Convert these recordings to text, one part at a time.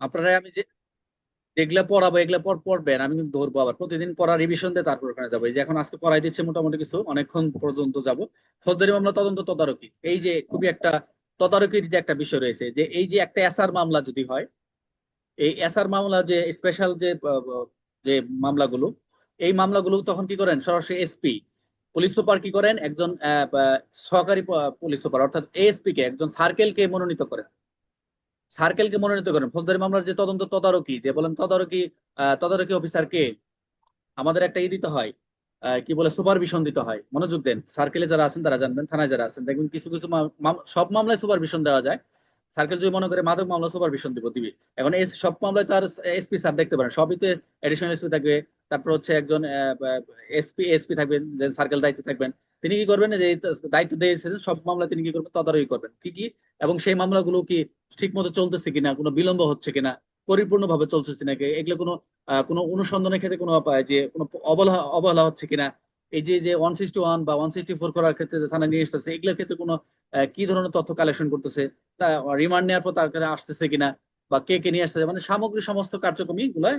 আপনারা আমি যে যেগুলা পড়াবো, এগুলা পর পড়বেন, আমি কিন্তু ধরবো আবার। প্রতিদিন পড়া রিভিশন দিয়ে তারপর ওখানে যাব। এই যে এখন আজকে পড়াই দিচ্ছে মোটামুটি কিছু, অনেকক্ষণ পর্যন্ত যাব। ফৌজদারি মামলা তদন্ত তদারকি। এই যে খুবই একটা তদারকির যে একটা বিষয় রয়েছে, যে এই যে একটা এসআর মামলা যদি হয়, এই এসআর মামলা যে স্পেশাল যে যে মামলাগুলো, এই মামলাগুলো তখন কি করেন? সরাসরি এসপি পুলিশ সুপার কি করেন? একজন সহকারী পুলিশ সুপার, অর্থাৎ এএসপি কে, একজন সার্কেলকে মনোনীত করেন। সার্কেলকে মনোনীত করেন। ফৌজদারি মামলার যে তদন্ত তদারকি, যে বলেন তদারকি তদারকি অফিসার কে আমাদের একটা ই দিতে হয় কি বলে সুপারভিশন দিতে হয়। মনোযোগ দেন। সার্কেলে যারা আছেন তারা জানবেন, থানায় যারা আছেন। দেখবেন কিছু কিছু সব মামলায় সুপারভিশন দেওয়া যায়। সার্কেল যদি মনে করে মাদক মামলা সুপারভিশন দিব দিবি। এখন এই সব মামলায় তার এসপি স্যার দেখতে পারেন। সবই তো এডিশনাল এসপি থাকবে। তারপর হচ্ছে একজন এসপি এসপি থাকবেন সার্কেল দায়িত্বে থাকবেন। তিনি কি করবেন? যে দায়িত্ব দিয়ে এসেছেন, সব মামলা তিনি কি করবেন? তদারকি করবেন। কি কি? এবং সেই মামলাগুলো কি ঠিক মতো চলতেছে কিনা, কোনো বিলম্ব হচ্ছে কিনা, পরিপূর্ণভাবে চলতেছে নাকি এগুলো কোনো কোনো অনুসন্ধানের ক্ষেত্রে কোনো যে, কোনো অবহেলা অবহেলা হচ্ছে কিনা, এই যে যে ওয়ান সিক্সটি ওয়ান বা ওয়ান সিক্সটি ফোর করার ক্ষেত্রে থানা নিয়ে আসতেছে এগুলোর ক্ষেত্রে কোনো কি ধরনের তথ্য কালেকশন করতেছে, তা রিমান্ড নেওয়ার পর তার কাছে আসতেছে কিনা, বা কে কে নিয়ে আসতেছে মানে সামগ্রিক সমস্ত কার্যক্রমই গুলো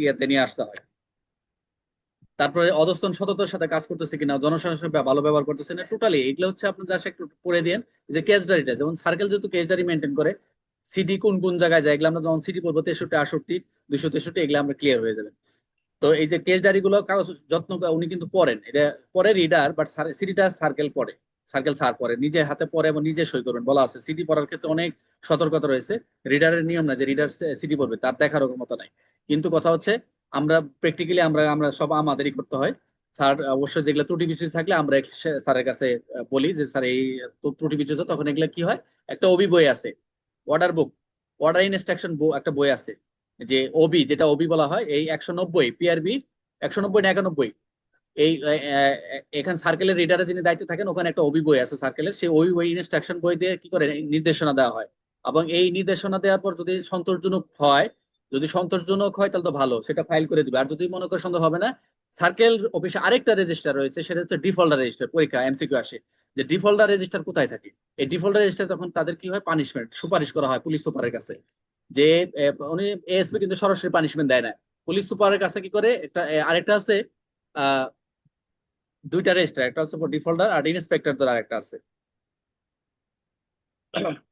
ইয়েতে নিয়ে আসতে হয়। তারপরে অধস্তন সততার সাথে কাজ করতেছে কিনা, জনসাধারণের সাথে ভালো ব্যবহার করতেছে না টোটালি এগুলো হচ্ছে আপনি যা একটু পড়ে দিন যে কেস যেমন সার্কেল যেহেতু কেস ডায়েরি মেনটেন করে সিটি কোন কোন জায়গায় যায়, এগুলো আমরা যখন সিটি পড়ব তেষট্টি, আটষট্টি, দুইশো তেষট্টি, এগুলো আমরা ক্লিয়ার হয়ে যাবে। তো এই যে কেস ডায়েরি গুলো কাগজ যত্ন উনি কিন্তু পড়েন। এটা পরে রিডার বাট সিটিটা সার্কেল পড়ে সার্কেল স্যার পরে নিজে হাতে পরে এবং নিজে সই করবেন বলা আছে। সিটি পড়ার ক্ষেত্রে অনেক সতর্কতা রয়েছে। রিডারের নিয়ম না যে রিডার সিটি পড়বে, তার দেখার মতো নাই। কিন্তু কথা হচ্ছে আমরা প্র্যাকটিক্যালি আমরা আমরা সব আমাদেরই করতে হয়। স্যার, অবশ্যই যেগুলো ত্রুটি বিচ্যুতি থাকলে আমরা স্যারের কাছে বলি যে, স্যার, এই ত্রুটি বিচ্যুতি তখন এগুলো কি হয়? একটা ওবি বই আছে। অর্ডার বুক অর্ডার ইনস্ট্রাকশন একটা বই আছে। যে ওবি যেটা ওবি বলা হয়, এই একশো নব্বই পিআরবি একশো নব্বই না একানব্বই। এই এখানে সার্কেলের রিডারে যিনি দায়িত্বে থাকেন, ওখানে একটা ওবি বই আছে সার্কেলের সেই ওই বই ইনস্ট্রাকশন বই দিয়ে কি করে? নির্দেশনা দেওয়া হয়। এবং এই নির্দেশনা দেওয়ার পর যদি সন্তোষজনক হয় যদি সন্তোষজনক হয়, তাহলে তো ভালো, সেটা ফাইল করে দিবে। আর যদি মনে করে সন্দেহ হবে না সার্কেল অফিসে আরেকটা রেজিস্টার রয়েছে, সেটা হচ্ছে ডিফল্টার রেজিস্টার পরীক্ষা এমসিকিউ আসে। যে ডিফল্টার রেজিস্টার কোথায় থাকে? এই ডিফল্টার রেজিস্টার তখন তাদের কি হয়? পানিশমেন্ট সুপারিশ করা হয় পুলিশ সুপারের কাছে। যে উনি এএসপি কিন্তু সরাসরি পানিশমেন্ট দেয় না। পুলিশ সুপারের কাছে কি করে? একটা আরেকটা আছে দুইটা রেজিস্টার একটা হচ্ছে ডিফল্টার আর ইন্সপেক্টর দ্বারা আরেকটা আছে।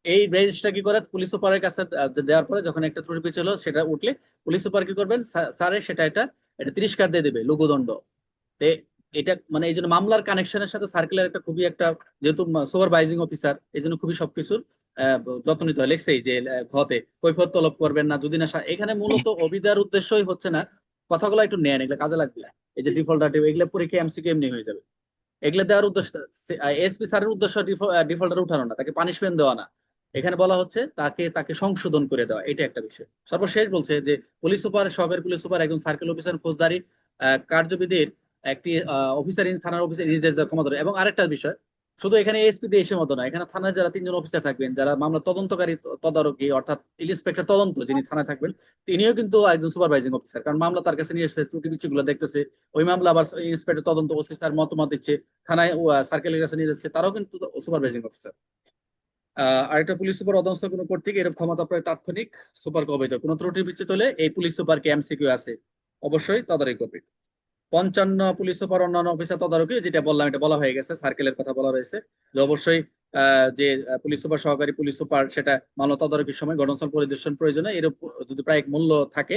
এই রেজিস্টার কি করে? পুলিশ সুপারের কাছে দেওয়ার পরে যখন একটা ত্রুটি পেয়েছিল সেটা উঠলে পুলিশ সুপার কি করবেন? স্যারে সেটা এটা এটা তিরস্কার দিয়ে দেবে লঘুদণ্ড। তে এটা মানে এই জন্য মামলার কানেকশনের সাথে সার্কেলের একটা খুবই একটা যেহেতু সুপারভাইজিং অফিসার এই জন্য খুবই সবকিছুর আহ, যত্ন নিতে হয়। লেখছেই যে ঘতে কৈফত তলব করবেন না যদি না এখানে মূলত অবিদার উদ্দেশ্যই হচ্ছে না কথাগুলো একটু নেন এগুলো কাজে লাগবে। এই যে ডিফল্টার এগুলো পরীক্ষা এমসিকিউ এমনি হয়ে যাবে। এগুলো দেওয়ার উদ্দেশ্য এসপি স্যারের উদ্দেশ্য ডিফল্টার উঠানো না, তাকে পানিশমেন্ট দেওয়া না। এখানে বলা হচ্ছে তাকে তাকে সংশোধন করে দেওয়া, এটা একটা বিষয়। সর্বশেষ বলছে যে পুলিশ সুপার সহকারী পুলিশ সুপার একজন সার্কেল অফিসার ফৌজদারি কার্যবিধির একটি অফিসার থানার অফিসার নির্দেশ দেওয়ার ক্ষমতা এবং আরেকটা বিষয় শুধু এখানে এসপি দিয়ে এসে মতো না, এখানে থানায় যারা তিনজন অফিসার থাকবেন, যারা মামলা তদন্তকারী তদারকি, অর্থাৎ ইন্সপেক্টর তদন্ত যিনি থানায় থাকবেন, তিনিও কিন্তু একজন সুপারভাইজিং অফিসার কারণ মামলা তার কাছে নিয়ে এসেছে ত্রুটি বিচ্ছুগুলো দেখতেছে, ওই মামলা আবার ইন্সপেক্টর তদন্ত স্যার মতামত দিচ্ছে, থানায় সার্কেলের কাছে নিয়ে যাচ্ছে, তারাও কিন্তু সুপারভাইজিং অফিসার আরেকটা পুলিশ সুপার অধস্থ কোনো কর্তৃক এরকম ক্ষমতা প্রায় তাৎক্ষণিক, সুপার কবিত কোনো ত্রুটি বিচ্যুত হলে এই পুলিশ সুপার কে এমসিকিউ আছে, অবশ্যই তদারকি করবে। পঞ্চান্ন পুলিশ সুপার অন্যান্য অফিসার তদারকি, যেটা বললাম, এটা বলা হয়ে গেছে, সার্কেলের কথা বলা রয়েছে। যে অবশ্যই যে পুলিশ সুপার, সহকারী পুলিশ সুপার, সেটা মামলা তদারকির সময় ঘটনাস্থল পরিদর্শন প্রয়োজনে এর যদি প্রায় মূল্য থাকে।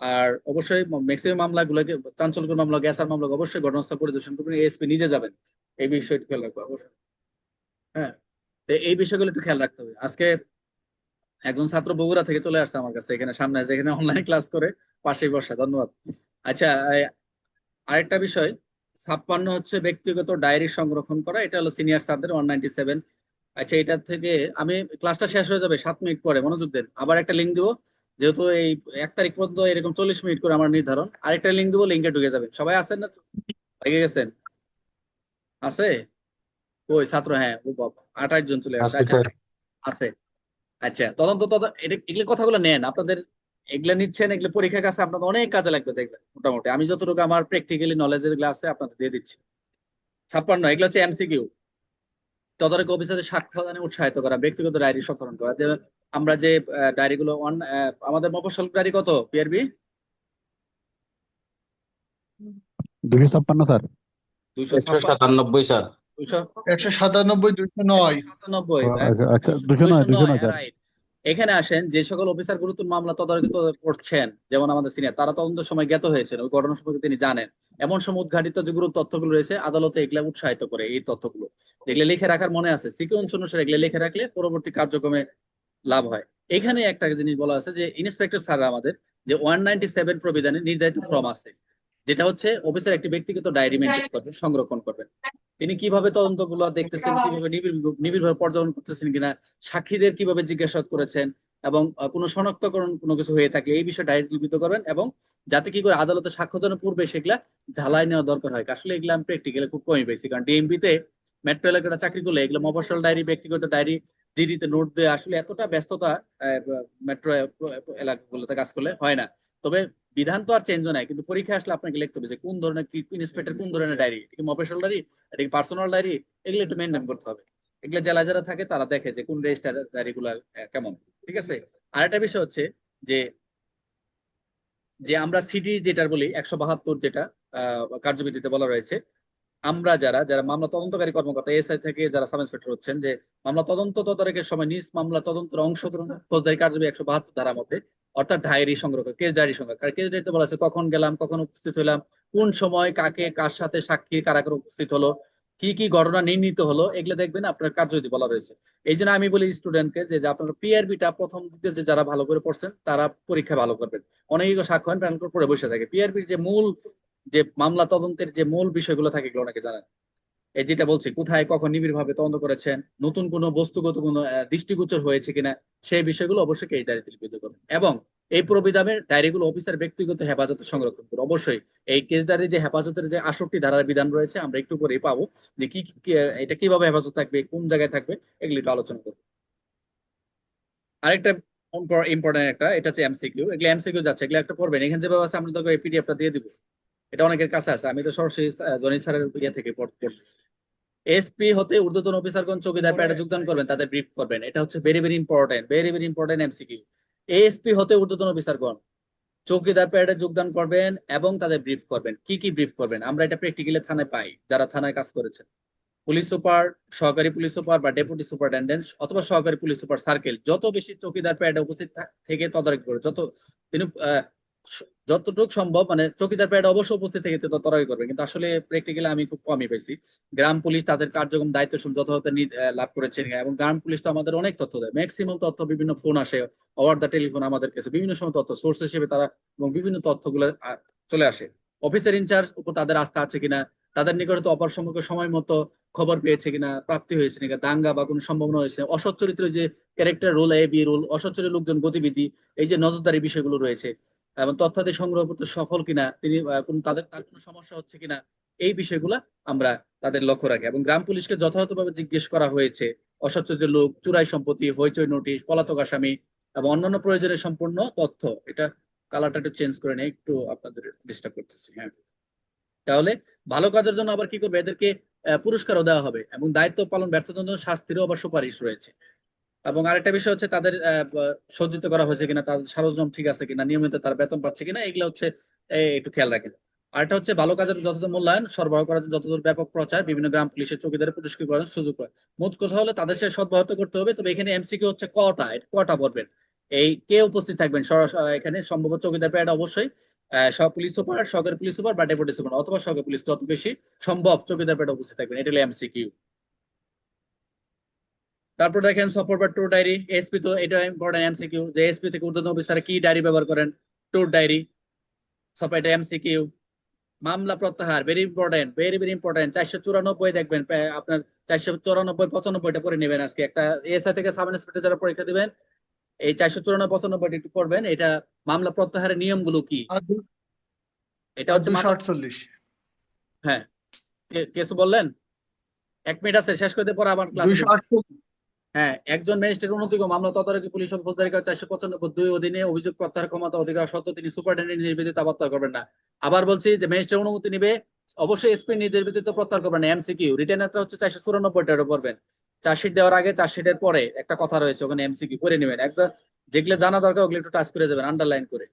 আর অবশ্যই ম্যাক্সিমাম মামলাগুলোকে, চাঞ্চল্যকর মামলা, গ্যাসার মামলা, অবশ্যই ঘটনাস্থল পরিদর্শন করবেন এসপি নিজে যাবেন। এই বিষয়টি খেয়াল রাখব, অবশ্যই। হ্যাঁ এই বিষয়গুলো একটু খেয়াল রাখতে হবে। আজকে একজন ছাত্র বগুড়া থেকে চলে আসছে আমার কাছে, এখানে সামনে এখানে অনলাইন ক্লাস করে পাশেই বসা, ধন্যবাদ। আচ্ছা আরেকটা বিষয় ছাপ্পান্ন হচ্ছে ব্যক্তিগত ডায়েরি সংরক্ষণ করা এটা হলো সিনিয়র স্যারদের ওয়ান নাইনটি সেভেন আচ্ছা এটা থেকে আমি ক্লাসটা শেষ হয়ে যাবে সাত মিনিট পরে মনোযোগ দেন। আবার একটা লিঙ্ক দিব যেহেতু এই এক তারিখ পর্যন্ত এরকম চল্লিশ মিনিট করে আমার নির্ধারণ আরেকটা লিঙ্ক দিব লিঙ্কে ঢুকে যাবে। সবাই আছেন না লেগে গেছেন? আছে? ওই ছাত্র? হ্যাঁ ও বাবা আঠাশ জন চলে আসছে। আছে আচ্ছা আছে আচ্ছা তদন্ত তদ এটা- এগুলো কথাগুলো নেন আপনাদের এগুলা নিচ্ছেন এগুলো পরীক্ষার কাছে আপনাদের অনেক কাজে লাগবে দেখবেন মোটামুটি। আমি যতটুকু আমার প্র্যাকটিক্যালি নলেজ যেগুলো আছে আপনাদের দিয়ে দিচ্ছি। ছাপ্পান্ন এগুলো হচ্ছে এমসিকিউ তদারকি অফিসারের সাক্ষ্য প্রদানে উৎসাহিত করা ব্যক্তিগত ডায়েরি সংকলন করা। যে আমরা যে ডায়েরি গুলো অন আমাদের মফস্বল ডায়েরি কত পিআরবি দুশো ছাপ্পান্ন স্যার। দুইশো সাতানব্বই স্যার। দুইশো একশো সাতানব্বই দুইশো নয়। সাতানব্বই আচ্ছা দুশো নয় দুশো নয়. এখানে আসেন, যে সকল অফিসার গুরুত্ব মামলা তদারকি করছেন, যেমন আমাদের সিনিয়র, তারা তদন্ত সময় জ্ঞাত হয়েছেন, ওই ঘটনা সম্পর্কে তিনি জানেন। এমন সময় উদ্ঘাটিত যে গুরুত্ব তথ্যগুলো রয়েছে, আদালতে এগুলা উৎসাহিত করে এই তথ্যগুলো। এগুলো লিখে রাখার মনে আছে সিকোয়েন্স অনুসারে এগুলো লিখে রাখলে পরবর্তী কার্যক্রমে লাভ হয়। এখানে একটা জিনিস বলা আছে যে, ইন্সপেক্টর স্যার আমাদের, যে ওয়ান নাইনটি সেভেন প্রবিধানে নির্ধারিত ফর্ম আছে। যেটা হচ্ছে অফিসার একটি ব্যক্তিগত ডায়েরি মেনটেন করবেন সংরক্ষণ করবেন তিনি কীভাবে তদন্তগুলো দেখতেছেন কীভাবে নিবিড় নিবিড়ভাবে পর্যবেক্ষণ করতেছেন কিনা সাক্ষীদের কীভাবে জিজ্ঞাসাবাদ করেছেন এবং কোনো শনাক্তকরণ কোনো কিছু হয়ে থাকে এই বিষয়ে ডায়েরি লিপিত করবেন এবং যাতে কি করে আদালতে সাক্ষ্য দানের পূর্বে সেগুলা ঝালাই নেওয়া দরকার হয়। আসলে এগুলো আমি প্র্যাকটিক্যালি খুব কমই পেয়েছি কারণ ডিএমপি তে মেট্রো এলাকাটা চাকরি করলে এগুলো মফস্বল ডায়েরি ব্যক্তিগত ডায়েরি জিডিতে নোট দিয়ে আসলে এতটা ব্যস্ততা মেট্রো এলাকাগুলোতে কাজ করলে হয় না। তবে বিধান তো আর চেঞ্জ নাই, কিন্তু পরীক্ষা আসলে আপনাকে লিখতে হবে যে কোন ধরনের ইন্সপেক্টর কোন ধরনের ডায়েরি এটা কি মফস্বল ডায়েরি এটা পার্সোনাল ডায়েরি এগুলো একটু মেনটেন করতে হবে। এগুলো জেলা যারা থাকে তারা দেখে যে কোন রেজিস্টার ডায়েরি গুলা কেমন, ঠিক আছে? আর একটা বিষয় হচ্ছে যে যে আমরা সিডি যেটা বলি, একশো বাহাত্তর যেটা কার্যবিধিতে বলা রয়েছে আমরা যারা যারা মামলা তদন্তকারী কর্মকর্তা এসআই থেকে যারা সাব ইন্সপেক্টর হচ্ছেন যে মামলা তদন্ত তদারকের সময় নিজ মামলা তদন্তের অংশগ্রহণ ফৌজদারি কার্যবিধি একশো বাহাত্তর ধারা মতে অর্থাৎ ডায়েরি সংগ্রহ কেস ডায়েরি সংগ্রহ। কারণ কেস ডায়েরিতে বলা আছে কখন গেলাম, কখন উপস্থিত হলাম কোন সময়, কাকে, কার সাথে সাক্ষী, কারা কারা উপস্থিত হলো, কি কি ঘটনা নির্ণীত হলো, এগুলো দেখবেন আপনার কার্যবিধি বলা রয়েছে এই জন্য আমি বলি স্টুডেন্টকে যে আপনার পিআরবিটা প্রথম দিকে যে যারা ভালো করে পড়ছেন, তারা পরীক্ষা ভালো করবেন। অনেকে সাক্ষ্য প্যানেল করে বসে থাকে। পিআরবির যে মূল যে মামলা তদন্তের যে মূল বিষয়গুলো থাকে এগুলো অনেকে জানেন। এই যেটা বলছি, কোথায়, কখন নিবিড় ভাবে তদন্ত করেছেন, নতুন কোনো বস্তুগত কোনো দৃষ্টিগোচর হয়েছে কিনা, সেই বিষয়গুলো অবশ্যই এই ডায়েরিতে লিপিত করবেন। এবং এই প্রবিধানের ডায়েরিগুলো অফিসার ব্যক্তিগত হেফাজতে সংরক্ষণ করবে অবশ্যই এই কেস ডায়েরি যে হেফাজতের যে আষট্টি ধারার বিধান রয়েছে, আমরা একটু পরেই পাবো যে কি এটা কীভাবে হেফাজত থাকবে, কোন জায়গায় থাকবে, এগুলি একটু আলোচনা করব। আরেকটা ইম্পর্টেন্ট একটা, এটা হচ্ছে এমসিকিউ এগুলো এমসিকিউ যাচ্ছে, এগুলো একটা পড়বেন। এখানে যেভাবে আছে আমরা তো এই পিডিএফটা দিয়ে দিব। এটা অনেকের কাছে আছে। আমি তো সরাসরি জনি স্যারের ইয়ে থেকে পড়- পড়তেছি। এসপি হতে ঊর্ধ্বতন অফিসারগণ চৌকিদার প্যাডে যোগদান করবেন, তাদের ব্রিফ করবেন। এটা হচ্ছে very very important very very important MCQ ASP হতে ঊর্ধ্বতন অফিসারগণ চৌকিদার প্যাডে যোগদান করবেন এবং তাদের ব্রিফ করবেন। কি কি ব্রিফ করবেন? আমরা এটা প্র্যাকটিক্যালি থানায় পাই, যারা থানায় কাজ করেছেন। পুলিশ সুপার, সহকারী পুলিশ সুপার বা ডেপুটি সুপারিনটেন্ডেন্ট অথবা সহকারী পুলিশ সুপার সার্কেল যত বেশি চৌকিদার প্যাডে উপস্থিত থেকে তদারকি করে, যত, তিনি যতটুকু সম্ভব মানে চৌকিদার প্যাডে অবশ্যই উপস্থিত থেকে তো তদারকি করবে। কিন্তু আসলে প্র্যাকটিক্যালি আমি খুব কমই পেয়েছি। গ্রাম পুলিশ তাদের কার্যক্রম দায়িত্ব সম- যথাযথ লাভ করেছেন এবং গ্রাম পুলিশ তো আমাদের অনেক তথ্য দেয়। ম্যাক্সিমাম তথ্য বিভিন্ন ফোন আসে ওভার দ্য টেলিফোন আমাদের কাছে। বিভিন্ন সময় তথ্য সোর্স হিসেবে তারা এবং বিভিন্ন তথ্যগুলো চলে আসে। অফিসার ইনচার্জ উপর তাদের আস্থা আছে কিনা, তাদের নিকটে অপর সম্পর্কে সময় মতো খবর পেয়েছে কিনা, প্রাপ্তি হয়েছে কিনা, দাঙ্গা বা কোনো সম্ভাবনা হয়েছে অসচ্চরিত্র যে character roll A B roll অসৎ চরিত্র লোকজন গতিবিধি, এই যে নজরদারি বিষয়গুলো রয়েছে এবং তথ্যাদি সংগ্রহ করতে সফল কিনা, তিনি কোন তাদের, তার কোনো সমস্যা হচ্ছে কিনা, এই বিষয়গুলা আমরা তাদের লক্ষ্য রাখি। এবং গ্রাম পুলিশকে যথাযথভাবে জিজ্ঞেস করা হয়েছে অসৎ লোক, চুরাই সম্পত্তি, হইচই নোটিশ, পলাতক আসামি এবং অন্যান্য প্রয়োজনের সম্পূর্ণ তথ্য। এটা কালারটা একটু চেঞ্জ করে নিয়ে একটু আপনাদের ডিস্টার্ব করতেছি হ্যাঁ। তাহলে ভালো কাজের জন্য আবার কি করবে? এদেরকে পুরস্কারও দেওয়া হবে এবং দায়িত্ব পালন, ব্যর্থতার জন্য শাস্তিরও আবার সুপারিশ রয়েছে। এবং আরেকটা বিষয় হচ্ছে তাদের সজ্জিত করা হয়েছে কিনা তাদের সরঞ্জাম ঠিক আছে কিনা, নিয়মিত তার বেতন পাচ্ছে কিনা, এগুলো হচ্ছে একটু খেয়াল রাখেন। আরেকটা হচ্ছে ভালো কাজের যথাযথ মূল্যায়ন, সরবরাহ করার জন্য যতদূর ব্যাপক প্রচার, বিভিন্ন গ্রাম পুলিশের চৌকিদারে পুরস্কার করার সুযোগ হয় মোট কথা হলে তাদের সে সদ্ব্যবহত করতে হবে, তবে এখানে এমসিকিউ হচ্ছে কটা কটা পড়বেন এই কে উপস্থিত থাকবেন? এখানে সম্ভবত চৌকিদার প্যাড অবশ্যই সহ পুলিশ সুপার, সহকারী পুলিশ সুপার বা ডেপুটি সুপার, অথবা সহকারী পুলিশ, যত বেশি সম্ভব চৌকিদার প্যাডে উপস্থিত থাকবেন এটা হলো এমসিকিউ। তারপর দেখেন সাপোর্ট বা ট্যুর ডায়েরি এসপি তো এটা ইম্পর্টেন্ট এমসিকিউ যে এসপি থেকে ঊর্ধ্বতন অফিসার কি ডায়েরি ব্যবহার করেন? ট্যুর ডায়েরি সব এটা এমসিকিউ মামলা প্রত্যাহার very important very very important চারশো চুরানব্বই দেখবেন আপনার চারশো চুরানব্বই পঁচানব্বইটা পরে নেবেন আজকে। একটা এসআই থেকে সাব ইন্সপেক্টর যারা পরীক্ষা দিবেন এই চারশো চুরানব্বই পঁচানব্বইটা একটু পড়বেন এটা মামলা প্রত্যাহারের নিয়মগুলো কি? এটা হচ্ছে আটচল্লিশ। হ্যাঁ কে- কিছু বললেন? এক মিনিট আছে শেষ করতে পরে আবার ক্লাস হ্যাঁ একজন ম্যাজিস্ট্রেট উন্নতি মামলা তদারকি পুলিশ ফৌজদারি কাজ চারশো পঁচানব্বই দুই অধীনে অভিযোগ কর্তার ক্ষমতা অধিকার সত্ত্বেও তিনি সুপারিনটেন্ডেন্ট নির্বাচিত প্রত্যাহার করবেন না। আবার বলছি যে ম্যাজিস্ট্রেট অনুমতি নিবে, অবশ্যই এসপি নির্দেশ ব্যতীত প্রত্যাহার করবেন হচ্ছে চারশো চার্জশিট দেওয়ার আগে চার্জশিটের পরে একটা কথা রয়েছে, ওখানে এমসিকিউ করে নেবেন। একদম যেগুলো জানা দরকার, ওগুলো একটু টাচ করে যাবেন আন্ডারলাইন করে।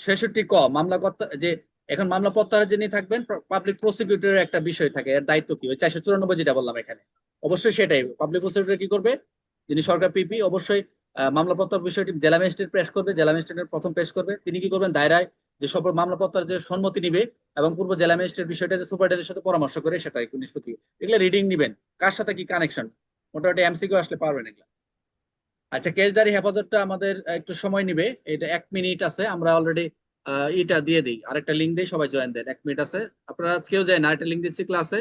ছেষট্টি ক, মামলা যে এখন মামলা প্রত্যাহারের যিনি থাকবেন পাবলিক প্রসিকিউটরের একটা বিষয় থাকে, এর দায়িত্ব কি? ওই চারশো চুরানব্বই যেটা বললাম এখানে। অবশ্যই সেটাই। পাবলিক প্রসিকিউটর কি করবে? যিনি সরকার পিপি অবশ্যই মামলা প্রত্যাহার বিষয়টি জেলা ম্যাজিস্ট্রেট পেশ করবে, জেলা ম্যাজিস্ট্রেটের প্রথম পেশ করবে। তিনি কি করবেন? দায়রায় যে সব মামলা প্রত্যাহার যে সম্মতি নিবে এবং পূর্ব জেলা ম্যাজিস্ট্রেট বিষয়টা যে সুপারডেন্টের সাথে পরামর্শ করে সেটা একটু নিষ্পত্তি এগুলো রিডিং নিবেন। কার সাথে কি কানেকশন মোটামুটি এমসিকিউ আসলে পারবেন এগুলা। আচ্ছা কেসদারি হেফাজতটা আমাদের একটু সময় নিবে। এটা এক মিনিট আছে, আমরা অলরেডি এটা দিয়ে দিই। আরেকটা লিঙ্ক দিই সবাই জয়েন দেন। এক মিনিট আছে। আপনারা কেউ যায় না একটা লিঙ্ক দিচ্ছি ক্লাসে